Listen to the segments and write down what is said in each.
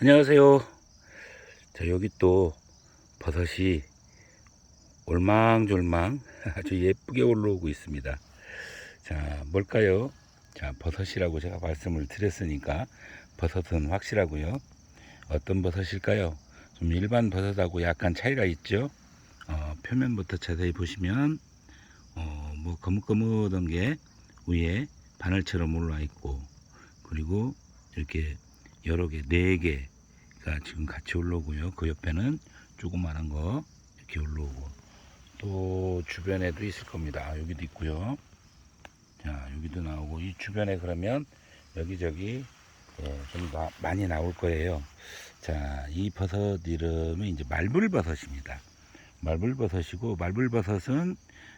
안녕하세요. 자, 여기 또 버섯이 올망졸망 아주 예쁘게 올라오고 있습니다. 자, 뭘까요? 자, 버섯이라고 제가 말씀을 드렸으니까 버섯은 확실하고요. 어떤 버섯일까요? 좀 일반 버섯하고 약간 차이가 있죠. 어, 표면부터 자세히 보시면 어, 뭐 거뭇거뭇한 게 위에 바늘처럼 올라 있고 그리고 이렇게 여러 개, 네 개가 지금 같이 올라오고요. 그 옆에는 조그마한 거 이렇게 올라오고 또 주변에도 있을 겁니다. 아, 여기도 있고요. 자, 여기도 나오고 이 주변에 그러면 여기저기 예, 좀 마- 많이 나올 거예요. 자, 이 버섯 이름이 이제 말불버섯입니다. 말불버섯이고 말불버섯은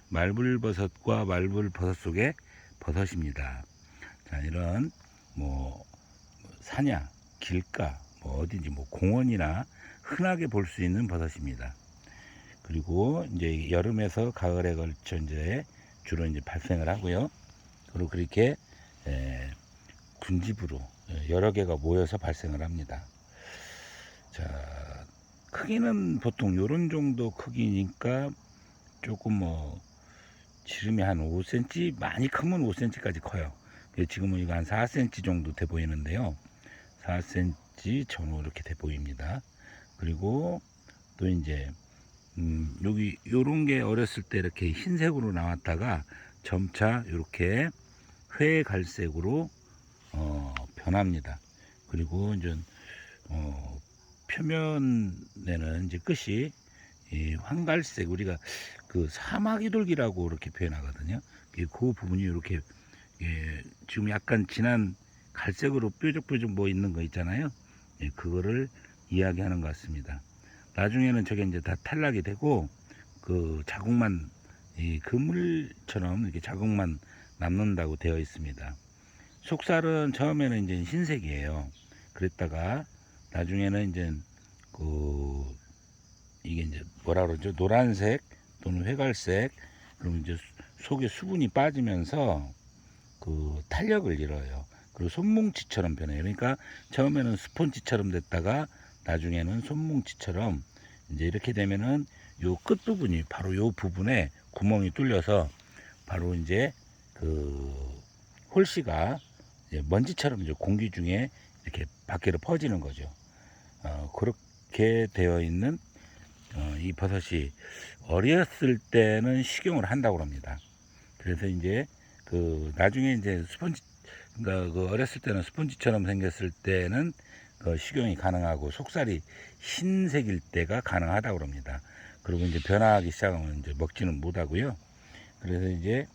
말불버섯과 말불버섯 속에 버섯입니다. 자, 이런 뭐 산야, 길가, 뭐 어딘지 뭐 공원이나 흔하게 볼 수 있는 버섯입니다. 그리고 이제 여름에서 가을에 걸쳐 이제 주로 이제 발생을 하고요. 그리고 그렇게 에, 군집으로 예, 여러 개가 모여서 발생을 합니다. 자, 크기는 보통 요런 정도 크기니까 조금 뭐 지름이 한 5cm, 많이 크면 5cm까지 커요. 지금은 이거 한 4cm 정도 돼 보이는데요. 4cm 전후 이렇게 돼 보입니다. 그리고 또 이제 음, 여기 요런 게 어렸을 때 이렇게 흰색으로 나왔다가 점차 이렇게 회갈색으로 어, 변합니다. 그리고 이제 어, 표면에는 이제 끝이 이 황갈색 우리가 그 사마귀돌기라고 이렇게 표현하거든요. 그, 그 부분이 이렇게 예, 지금 약간 진한 갈색으로 뾰족뾰족 뭐 있는 거 있잖아요. 예, 그거를 이야기하는 것 같습니다. 나중에는 저게 이제 다 탈락이 되고 그 자국만 이 그물처럼 이렇게 자국만 남는다고 되어 있습니다. 속살은 처음에는 이제 흰색이에요. 그랬다가 나중에는 이제 그 이게 이제 뭐라 그러죠? 노란색 또는 회갈색 그리고 이제 속에 수분이 빠지면서 그 탄력을 잃어요. 그리고 손뭉치처럼 변해요. 그러니까 처음에는 스폰지처럼 됐다가 나중에는 손뭉치처럼 이제 이렇게 되면은 요 끝 부분이 바로 요 부분에 구멍이 뚫려서 바로 이제 그 홀씨가 이제 먼지처럼 이제 공기 중에 이렇게 밖으로 퍼지는 거죠. 어, 그렇게 되어 있는 어, 이 버섯이 어렸을 때는 식용을 한다고 합니다. 그래서 이제 그 나중에 이제 스펀지 그러니까 그 어렸을 때는 스펀지처럼 생겼을 때는 그 식용이 가능하고 속살이 흰색일 때가 가능하다고 합니다. 그리고 이제 변화하기 시작하면 이제 먹지는 못하고요. 그래서 이제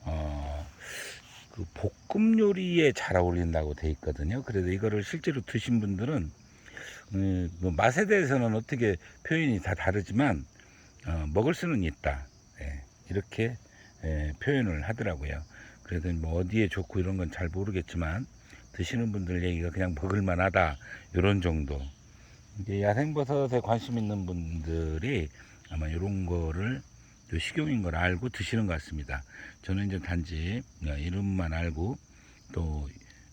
어, 그 볶음 요리에 잘 어울린다고 돼 있거든요. 그래서 이거를 실제로 드신 분들은 음, 뭐 맛에 대해서는 어떻게 표현이 다 다르지만 어, 먹을 수는 있다. 예, 이렇게 예, 표현을 하더라고요. 그래서 뭐 어디에 좋고 이런 건 잘 모르겠지만 드시는 분들 얘기가 그냥 먹을만 하다 이런 정도. 이제 야생버섯에 관심 있는 분들이 아마 이런 거를 또 식용인 걸 알고 드시는 것 같습니다. 저는 이제 단지 어, 이름만 알고 또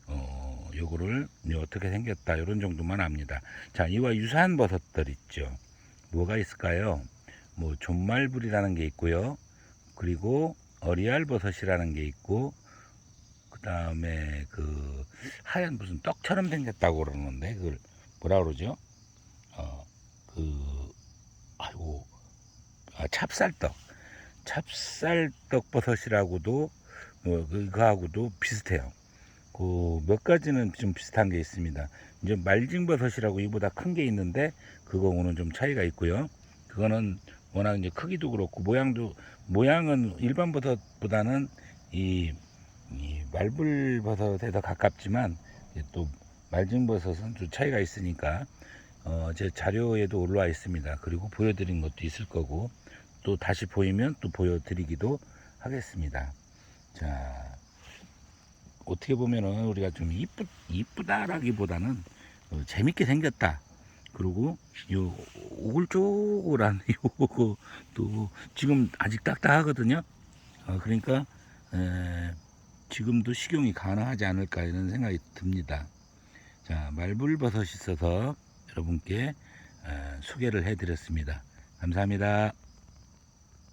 어, 요거를 어떻게 생겼다 이런 정도만 압니다. 자, 이와 유사한 버섯들 있죠. 뭐가 있을까요? 뭐 존말불이라는 게 있고요. 그리고 어리알 버섯이라는 게 있고 그 다음에 그 하얀 무슨 떡처럼 생겼다고 그러는데 그걸 뭐라 그러죠? 어 그 아이고 아, 찹쌀떡 찹쌀떡 버섯이라고도 뭐 그거하고도 비슷해요. 그 몇 가지는 좀 비슷한 게 있습니다. 이제 말징 버섯이라고 이보다 큰 게 있는데 그거하고는 좀 차이가 있고요. 그거는 워낙 이제 크기도 그렇고 모양도 모양은 일반 버섯보다는 이, 이 말불 버섯에 더 가깝지만 또 말징버섯은 좀 차이가 있으니까 어, 제 자료에도 올라와 있습니다. 그리고 보여드린 것도 있을 거고 또 다시 보이면 또 보여드리기도 하겠습니다. 자 어떻게 보면은 우리가 좀 이쁘 이쁘다라기보다는 어, 재밌게 생겼다. 그리고 요 오글조글한 요거 또 지금 아직 딱딱하거든요. 어, 그러니까 에, 지금도 식용이 가능하지 않을까 이런 생각이 듭니다. 자 말불버섯이 있어서 여러분께 어, 소개를 해드렸습니다. 감사합니다.